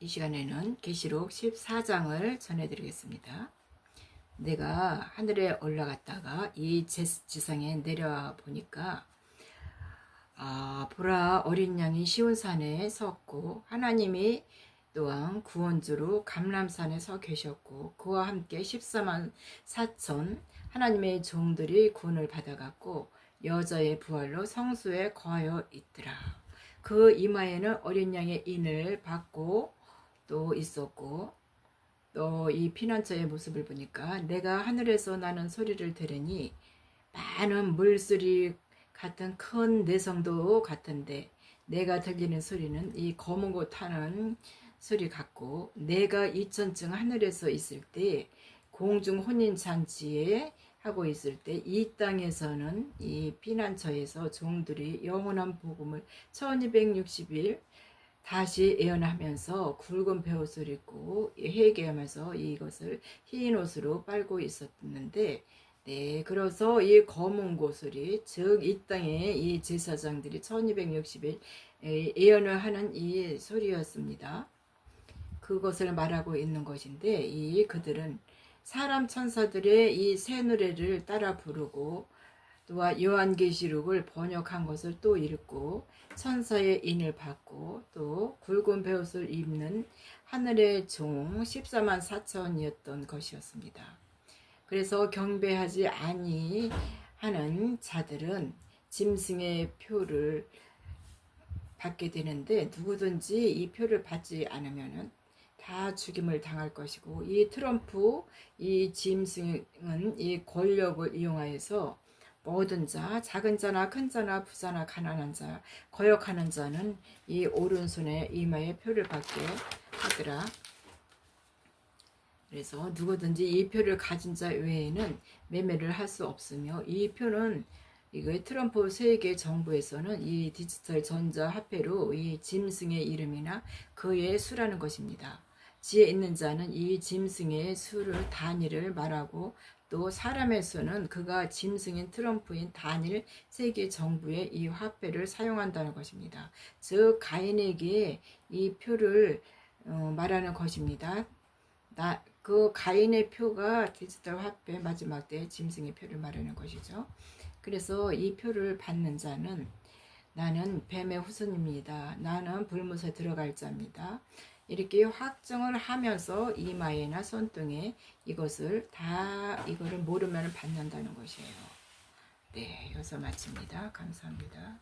이 시간에는 계시록 14장을 전해드리겠습니다. 내가 하늘에 올라갔다가 이 제- 지상에 내려와 보니까 아 보라 어린 양이 시온산에 섰고 하나님이 또한 구원주로 감람산에 서 계셨고 그와 함께 14만 4천 하나님의 종들이 구원을 받아갔고 여자의 부활로 성수에 거하여 있더라. 그 이마에는 어린 양의 인을 받고 또 있었고 또 이 피난처의 모습을 보니까 내가 하늘에서 나는 소리를 들으니 많은 물소리 같은 큰 내성도 같은데 내가 들리는 소리는 이 검은 곳 타는 소리 같고 내가 이천층 하늘에서 있을 때 공중 혼인 잔치에 하고 있을 때 이 땅에서는 이 피난처에서 종들이 영원한 복음을 1260일 다시 예언하면서 굵은 베옷을 입고 회개하면서 이것을 흰 옷으로 빨고 있었는데 네 그래서 이 검은 고슬이 즉 이 땅에 이 제사장들이 1260일 예언을 하는 이 소리였습니다. 그것을 말하고 있는 것인데 이 그들은 사람 천사들의 이 새 노래를 따라 부르고 또한 요한계시록을 번역한 것을 또 읽고 천사의 인을 받고 또 굵은 베옷을 입는 하늘의 종 14만 4천이었던 것이었습니다. 그래서 경배하지 아니하는 자들은 짐승의 표를 받게 되는데 누구든지 이 표를 받지 않으면은 다 죽임을 당할 것이고 이 트럼프 이 짐승은 이 권력을 이용하여서 모든 자, 작은 자나 큰 자나 부자나 가난한 자, 거역하는 자는 이 오른손에 이마에 표를 받게 하더라. 그래서 누구든지 이 표를 가진 자 외에는 매매를 할 수 없으며 이 표는 이거 트럼프 세계 정부에서는 이 디지털 전자 화폐로 이 짐승의 이름이나 그의 수라는 것입니다. 지혜 있는 자는 이 짐승의 수를 단위를 말하고 또 사람의 수는 그가 짐승인 트럼프인 단일 세계 정부의 이 화폐를 사용한다는 것입니다. 즉 가인에게 이 표를 어, 말하는 것입니다. 나, 그 가인의 표가 디지털 화폐 마지막 때 짐승의 표를 말하는 것이죠. 그래서 이 표를 받는 자는 나는 뱀의 후손입니다. 나는 불못에 들어갈 자입니다. 이렇게 확정을 하면서 이마에나 손등에 이것을 다 이거를 모르면 받는다는 것이에요. 네, 여기서 마칩니다. 감사합니다.